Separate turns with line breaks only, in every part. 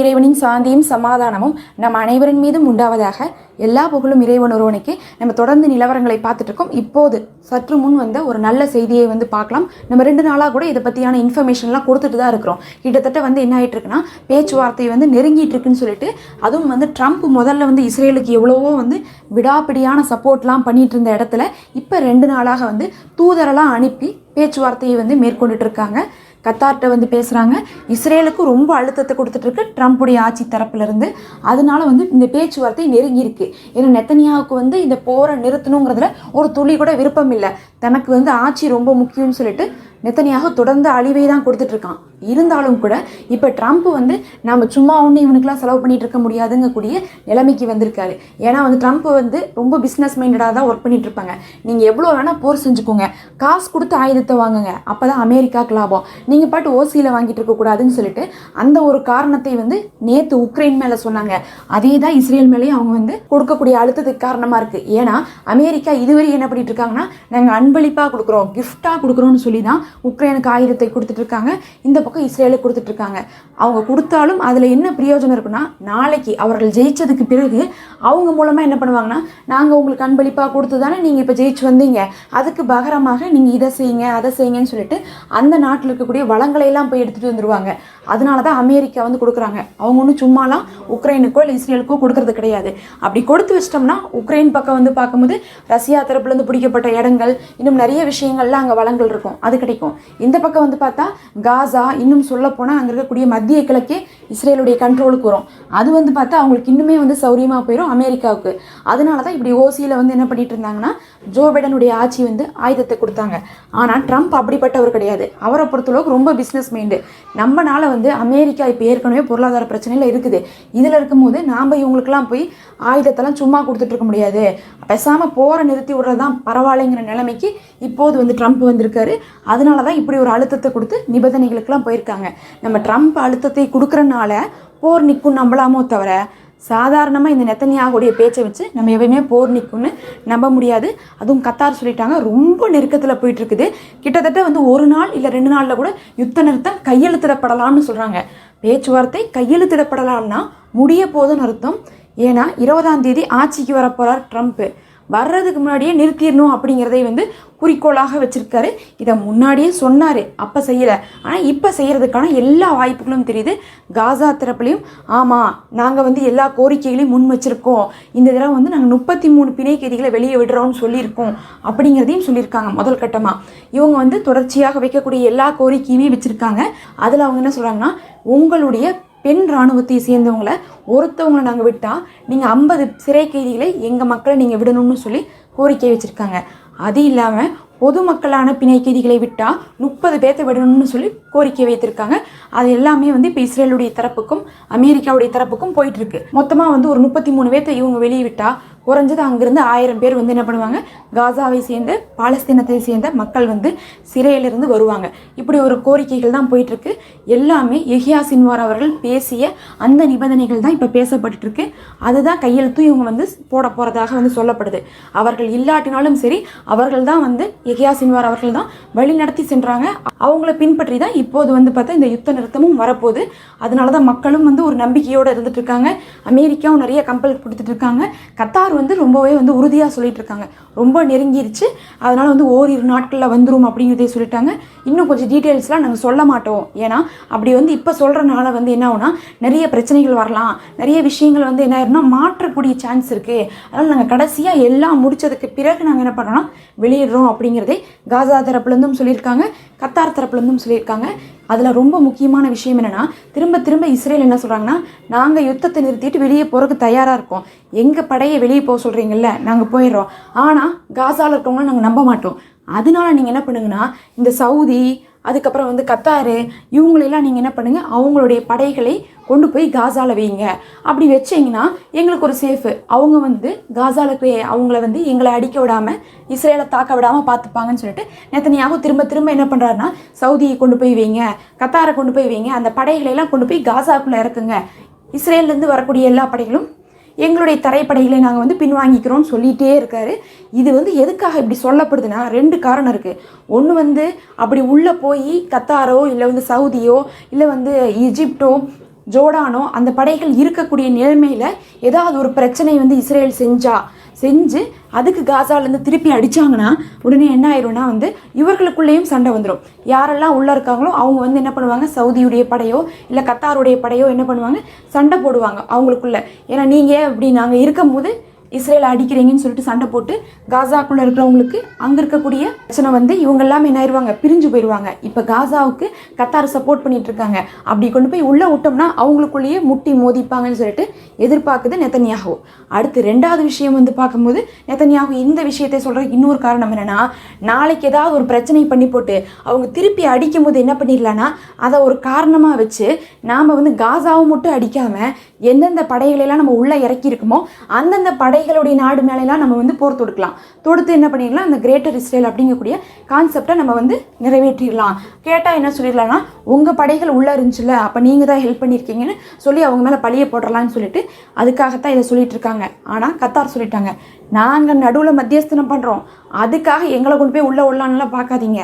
இறைவனின் சாந்தியும் சமாதானமும் நம் அனைவரின் மீதும் உண்டாவதாக எல்லா புகழும் இறைவன் ஒருவனுக்கு நம்ம தொடர்ந்து நிலவரங்களை பார்த்துட்டு இருக்கோம். இப்போது சற்று முன் வந்த ஒரு நல்ல செய்தியை வந்து பார்க்கலாம். நம்ம ரெண்டு நாளாக கூட இதை பற்றியான இன்ஃபர்மேஷன்லாம் கொடுத்துட்டு தான் இருக்கிறோம். கிட்டத்தட்ட வந்து என்ன ஆகிட்டு இருக்குன்னா பேச்சுவார்த்தை வந்து நெருங்கிட்டு இருக்குன்னு சொல்லிட்டு அதுவும் வந்து ட்ரம்ப் முதல்ல வந்து இஸ்ரேலுக்கு எவ்வளவோ வந்து விடாப்பிடியான சப்போர்ட்லாம் பண்ணிட்டு இருந்த இடத்துல இப்போ ரெண்டு நாளாக வந்து தூதரெல்லாம் அனுப்பி பேச்சுவார்த்தையை வந்து மேற்கொண்டுட்டு இருக்காங்க. கத்தார்கிட்ட வந்து பேசுகிறாங்க இஸ்ரேலுக்கு ரொம்ப அழுத்தத்தை கொடுத்துட்ருக்கு. ட்ரம்ப்புடைய ஆட்சி தரப்புலேருந்து. அதனால வந்து இந்த பேச்சுவார்த்தை நெருங்கியிருக்கு. ஏன்னா நெத்தனியாவுக்கு வந்து இந்த போரை நிறுத்தணுங்கிறதுல ஒரு துளி கூட விருப்பம் இல்லை. தனக்கு வந்து ஆட்சி ரொம்ப முக்கியம்னு சொல்லிட்டு நெத்தனியாக தொடர்ந்து அழிவை தான் கொடுத்துட்டு இருக்கான் இருந்தாலும் கூட இப்போ ட்ரம்ப் வந்து நம்ம சும்மா ஒன்று இவனுக்குலாம் செலவு பண்ணிட்டு இருக்க முடியாதுங்கக்கூடிய நிலைமைக்கு வந்திருக்காரு. ஏன்னா வந்து ட்ரம்ப் வந்து ரொம்ப பிஸ்னஸ் மைண்டடாக தான் ஒர்க் பண்ணிட்டு இருப்பாங்க நீங்கள் எவ்வளோ வேணால் போர் செஞ்சுக்கோங்க. காசு கொடுத்து ஆயுதத்தை வாங்குங்க. அப்போ தான் அமெரிக்காவுக்கு லாபம். நீங்கள் பாட்டு ஓசியில் வாங்கிட்டு இருக்கக்கூடாதுன்னு சொல்லிட்டு அந்த ஒரு காரணத்தை வந்து நேற்று உக்ரைன் மேலே சொன்னாங்க. அதே தான் இஸ்ரேல் மேலேயும் அவங்க வந்து கொடுக்கக்கூடிய அழுத்தத்துக்கு காரணமாக இருக்குது ஏன்னா அமெரிக்கா இதுவரை என்ன பண்ணிட்டு இருக்காங்கன்னா நாங்கள் அன்பளிப்பாக கொடுக்குறோம் கிஃப்டாக கொடுக்குறோம்னு சொல்லி தான் உக்ரைனுக்கு ஆயுதத்தை கொடுத்துட்ருக்காங்க. இந்த பக்கம் இஸ்ரேலுக்கு கொடுத்துட்ருக்காங்க. அவங்க கொடுத்தாலும் அதில் என்ன பிரயோஜனம் இருக்குன்னா நாளைக்கு அவர்கள் ஜெயிச்சதுக்கு பிறகு அவங்க மூலமாக என்ன பண்ணுவாங்கன்னா நாங்கள் உங்களுக்கு அன்பளிப்பாக கொடுத்து தானே நீங்கள் இப்போ ஜெயிச்சு வந்தீங்க. அதுக்கு பகரமாக நீங்கள் இதை செய்யுங்க அதை செய்யுங்கன்னு சொல்லிட்டு அந்த நாட்டில் இருக்கக்கூடிய வளங்களை எல்லாம் போய் எடுத்துகிட்டு வந்துருவாங்க. அதனால தான் அமெரிக்கா வந்து கொடுக்குறாங்க. அவங்க ஒன்றும் சும்மாலாம் உக்ரைனுக்கோ இல்லை இஸ்ரேலுக்கோ கொடுக்கறது கிடையாது. அப்படி கொடுத்து வச்சிட்டோம்னா உக்ரைன் பக்கம் வந்து பார்க்கும்போது ரஷ்யா தரப்புலேருந்து பிடிக்கப்பட்ட இடங்கள் இன்னும் நிறைய விஷயங்கள்லாம் அங்கே வளங்கள் இருக்கும். அது கிடைக்கும் இந்த பக்கம் வந்து பார்த்தா காசா இன்னும் சொல்ல போனால் அங்கே இருக்கக்கூடிய மத்திய கிழக்கே இஸ்ரேலுடைய கண்ட்ரோலுக்கு வரும். அது வந்து பார்த்தா அவங்களுக்கு இன்னுமே வந்து சௌரியமாக போயிடும் அமெரிக்காவுக்கு. அதனால தான் இப்படி ஓசியில் வந்து என்ன பண்ணிட்டு இருந்தாங்கன்னா ஜோ பைடனுடைய ஆட்சி வந்து ஆயுதத்தை கொடுத்தாங்க. ஆனால் ட்ரம்ப் அப்படிப்பட்டவர் கிடையாது. அவரை பொறுத்தளவுக்கு ரொம்ப பிஸ்னஸ் மைண்டு நம்மனால வந்து அமெரிக்கா இப்போ ஏற்கனவே பொருளாதார பிரச்சனையில் இருக்குது. இதில் இருக்கும்போது நாம் இவங்களுக்கெல்லாம் போய் ஆயுதத்தெல்லாம் சும்மா கொடுத்துட்டு இருக்க முடியாது. பேசாமல் போரை நிறுத்தி விடுறது தான் பரவாயில்லைங்கிற நிலைமைக்கு இப்போது வந்து ட்ரம்ப் வந்திருக்காரு. அதனால அதனால தான் இப்படி ஒரு அழுத்தத்தை கொடுத்து நிபந்தனைகளுக்கெல்லாம் போயிருக்காங்க. நம்ம ட்ரம்ப் அழுத்தத்தை கொடுக்குறனால போர் நிற்கும் நம்பலாமோ தவிர சாதாரணமாக இந்த நெத்தனியாகுடைய பேச்சை வச்சு நம்ம எவையுமே போர் நிற்கும்னு நம்ப முடியாது. அதுவும் கத்தார் சொல்லிட்டாங்க ரொம்ப நெருக்கத்தில் போயிட்டுருக்குது. கிட்டத்தட்ட வந்து ஒரு நாள் இல்லை ரெண்டு நாளில் கூட யுத்த நிறுத்தம் கையெழுத்திடப்படலாம்னு சொல்கிறாங்க பேச்சுவார்த்தை கையெழுத்திடப்படலாம்னா முடிய போதுன்னு அர்த்தம். ஏன்னா இருபதாம் தேதி ஆட்சிக்கு வரப்போகிறார் ட்ரம்ப்பு வர்றதுக்கு முன்னாடியே நிறுத்திடணும் அப்படிங்கிறதை வந்து குறிக்கோளாக வச்சுருக்காரு. இதை முன்னாடியே சொன்னார். அப்போ செய்யலை. ஆனால் இப்போ செய்கிறதுக்கான எல்லா வாய்ப்புகளும் தெரியுது. காசா தரப்புலையும் ஆமாம் நாங்கள் வந்து எல்லா கோரிக்கைகளையும் முன் வச்சுருக்கோம். இந்த தடவை வந்து நாங்கள் முப்பத்தி மூணு பிணை கைதிகளை வெளியே விடுறோம்னு சொல்லியிருக்கோம். அப்படிங்கிறதையும் சொல்லியிருக்காங்க முதல் கட்டமாக இவங்க வந்து தொடர்ச்சியாக வைக்கக்கூடிய எல்லா கோரிக்கையுமே வச்சுருக்காங்க. அதில் அவங்க என்ன சொல்கிறாங்கன்னா உங்களுடைய பெண் இராணுவத்தை சேர்ந்தவங்கள ஒருத்தவங்களை நாங்கள் விட்டால் நீங்கள் ஐம்பது சிறை கைதிகளை எங்கள் மக்களை நீங்கள் விடணும்னு சொல்லி கோரிக்கை வச்சுருக்காங்க. அது இல்லாமல் பொதுமக்களான பிணை கைதிகளை விட்டால் முப்பது பேர்த்த விடணும்னு சொல்லி கோரிக்கை வைத்திருக்காங்க. அது எல்லாமே வந்து இப்போ இஸ்ரேலுடைய தரப்புக்கும் அமெரிக்காவுடைய தரப்புக்கும் போயிட்டுருக்கு மொத்தமாக வந்து ஒரு முப்பத்தி மூணு பேர்த்த இவங்க வெளியே விட்டால் குறைஞ்சது அங்கேருந்து ஆயிரம் பேர் வந்து என்ன பண்ணுவாங்க? காசாவை சேர்ந்த பாலஸ்தீனத்தை சேர்ந்த மக்கள் வந்து சிறையிலிருந்து வருவாங்க. இப்படி ஒரு கோரிக்கைகள் தான் போயிட்டுருக்கு. எல்லாமே எஹியா சின்வார் அவர்கள் பேசிய அந்த நிபந்தனைகள் தான் இப்போ பேசப்பட்டு இருக்கு அதுதான் கையெழுத்தும் இவங்க வந்து போட போகிறதாக வந்து சொல்லப்படுது. அவர்கள் இல்லாட்டினாலும் சரி அவர்கள் தான் வந்து எஹியா சின்வார் அவர்கள் தான் வழி நடத்தி சென்றாங்க. அவங்கள பின்பற்றி தான் இப்போது வந்து பார்த்தா இந்த யுத்த நிறுத்தமும் வரப்போகுது. அதனால தான் மக்களும் வந்து ஒரு நம்பிக்கையோடு இருந்துட்டு இருக்காங்க அமெரிக்காவும் நிறைய கம்பல் கொடுத்துட்டு இருக்காங்க கத்தார் வந்து ரொம்பவே வந்து உறுதியாக சொல்லிட்டு இருக்காங்க. ரொம்ப நெருங்கிருச்சு. அதனால் வந்து ஓரிரு நாட்களில் வந்துடும் அப்படிங்கிறதே சொல்லிட்டாங்க. இன்னும் கொஞ்சம் டீட்டெயில்ஸ்லாம் நாங்கள் சொல்ல மாட்டோம். ஏன்னா அப்படி வந்து இப்போ சொல்கிறனால வந்து என்ன ஆகும்னா நிறைய பிரச்சனைகள் வரலாம். நிறைய விஷயங்கள் வந்து என்ன ஆயிரும்னா மாற்றக்கூடிய சான்ஸ் இருக்குது அதனால் நாங்கள் கடைசியாக எல்லாம் முடித்ததுக்கு பிறகு நாங்கள் என்ன பண்ணுறோம்னா வெளியிடுறோம் அப்படிங்கிறதே காசா தரப்புலேருந்தும் சொல்லியிருக்காங்க கத்தார் தரப்புலேருந்தும் சொல்லியிருக்காங்க. அதில் ரொம்ப முக்கியமான விஷயம் என்னென்னா திரும்ப திரும்ப இஸ்ரேல் என்ன சொல்கிறாங்கன்னா நாங்கள் யுத்தத்தை நிறுத்திட்டு வெளியே போகிறதுக்கு தயாராக இருக்கோம். எங்கள் படையை வெளியே போக சொல்கிறீங்கல்ல நாங்கள் போயிடுறோம். ஆனால் காசாவில் இருக்கவங்கள நாங்கள் நம்ப மாட்டோம். அதனால நீங்கள் என்ன பண்ணுங்கன்னா இந்த சவுதி அதுக்கப்புறம் வந்து கத்தாரு இவங்களெல்லாம் நீங்கள் என்ன பண்ணுங்கள் அவங்களுடைய படைகளை கொண்டு போய் காசாவில் வைங்க. அப்படி வச்சிங்கன்னா எங்களுக்கு ஒரு சேஃபு அவங்க வந்து காசாலுக்கு அவங்கள வந்து எங்களை அடிக்க விடாமல் இஸ்ரேலை தாக்க விடாமல் பார்த்துப்பாங்கன்னு சொல்லிட்டு நேத்தனியாக திரும்ப திரும்ப என்ன பண்ணுறாருன்னா சவுதியை கொண்டு போய் வைங்க. கத்தாரை கொண்டு போய் வைங்க. அந்த படைகளை எல்லாம் கொண்டு போய் காசாக்குள்ளே இறக்குங்க. இஸ்ரேல்லேருந்து வரக்கூடிய எல்லா படைகளும் எங்களுடைய தரைப்படைகளை நாங்கள் வந்து பின்வாங்கிக்கிறோம்னு சொல்லிகிட்டே இருக்காரு. இது வந்து எதுக்காக இப்படி சொல்லப்படுதுன்னா ரெண்டு காரணம் இருக்குது ஒன்று வந்து அப்படி உள்ளே போய் கத்தாரோ இல்லை வந்து சவுதியோ இல்லை வந்து ஈஜிப்டோ ஜோர்டானோ அந்த படைகள் இருக்கக்கூடிய நிலைமையில் ஏதாவது ஒரு பிரச்சனை வந்து இஸ்ரேல் செஞ்சால் செஞ்சு அதுக்கு காசாலேருந்து திருப்பி அடித்தாங்கன்னா உடனே என்ன ஆயிரும்னா வந்து இவர்களுக்குள்ளேயும் சண்டை வந்துடும் யாரெல்லாம் உள்ளே இருக்காங்களோ அவங்க வந்து என்ன பண்ணுவாங்க? சவுதியுடைய படையோ இல்லை கத்தாருடைய படையோ என்ன பண்ணுவாங்க? சண்டை போடுவாங்க அவங்களுக்குள்ள. ஏன்னா நீங்கள் அப்படி நாங்கள் இருக்கும்போது இஸ்ரேல் அடிக்கிறீங்கன்னு சொல்லிட்டு சண்டை போட்டு காசாக்குள்ளே இருக்கிறவங்களுக்கு அங்கே இருக்கக்கூடிய பிரச்சனை வந்து இவங்க எல்லாமே என்ன ஆயிருவாங்க? பிரிஞ்சு போயிடுவாங்க இப்போ காசாவுக்கு கத்தார் சப்போர்ட் பண்ணிட்டு இருக்காங்க. அப்படி கொண்டு போய் உள்ளே விட்டோம்னா அவங்களுக்குள்ளேயே முட்டி மோதிப்பாங்கன்னு சொல்லிட்டு எதிர்பார்க்குது நெத்தன்யாகு அடுத்து ரெண்டாவது விஷயம் வந்து பார்க்கும்போது நெத்தன்யாகு இந்த விஷயத்தை சொல்கிற இன்னொரு காரணம் என்னன்னா நாளைக்கு ஏதாவது ஒரு பிரச்சனை பண்ணி போட்டு அவங்க திருப்பி அடிக்கும் போது என்ன பண்ணிடலான்னா அதை ஒரு காரணமாக வச்சு நாம் வந்து காசாவை மட்டும் அடிக்காமல் எந்தெந்த படைகளெல்லாம் நம்ம உள்ளே இறக்கி இருக்கோமோ அந்தந்த படைகளுடைய நாடு மேலெல்லாம் நம்ம வந்து போர் தொடுக்கலாம். தொடுத்து என்ன பண்ணிடலாம்? அந்த கிரேட்டர் இஸ்ரேல் அப்படிங்கக்கூடிய கான்செப்டை நம்ம வந்து நிறைவேற்றிடலாம். கேட்டால் என்ன சொல்லிடலாம்னா உங்கள் படைகள் உள்ளே இருந்துச்சுல அப்போ நீங்கள் தான் ஹெல்ப் பண்ணியிருக்கீங்கன்னு சொல்லி அவங்க மேலே பழியை போடுறலான்னு சொல்லிட்டு அதுக்காகத்தான் இதை சொல்லிட்டு இருக்காங்க. ஆனால் கத்தார் சொல்லிட்டாங்க நாங்கள் நடுவில் மத்தியஸ்தனம் பண்ணுறோம் அதுக்காக எங்களை கொண்டு போய் உள்ளே உள்ளான்லாம் பார்க்காதீங்க.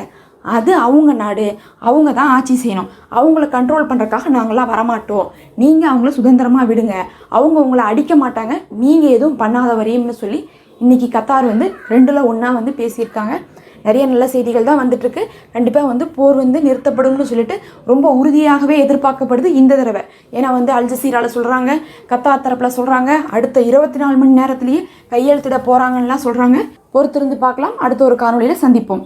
அது அவங்க நாடு. அவங்க தான் ஆட்சி செய்யணும். அவங்கள கண்ட்ரோல் பண்ணுறக்காக நாங்களாம் வரமாட்டோம். நீங்கள் அவங்கள சுதந்திரமாக விடுங்க. அவங்க உங்களை அடிக்க மாட்டாங்க. நீங்கள் எதுவும் பண்ணாத வரையும்னு சொல்லி இன்றைக்கி கத்தார் வந்து ரெண்டில் ஒன்றா வந்து பேசியிருக்காங்க. நிறைய நல்ல செய்திகள் தான் வந்துட்டுருக்கு. கண்டிப்பாக வந்து போர் வந்து நிறுத்தப்படும்னு சொல்லிட்டு ரொம்ப உறுதியாகவே எதிர்பார்க்கப்படுது இந்த தடவை. ஏன்னா வந்து அல்ஜசீராவில் சொல்கிறாங்க கத்தார் தரப்பில் சொல்கிறாங்க அடுத்த இருபத்தி நாலு மணி நேரத்துலேயே கையெழுத்திட போகிறாங்கலாம் சொல்கிறாங்க பொறுத்திருந்து பார்க்கலாம். அடுத்த ஒரு காணொலியில் சந்திப்போம்.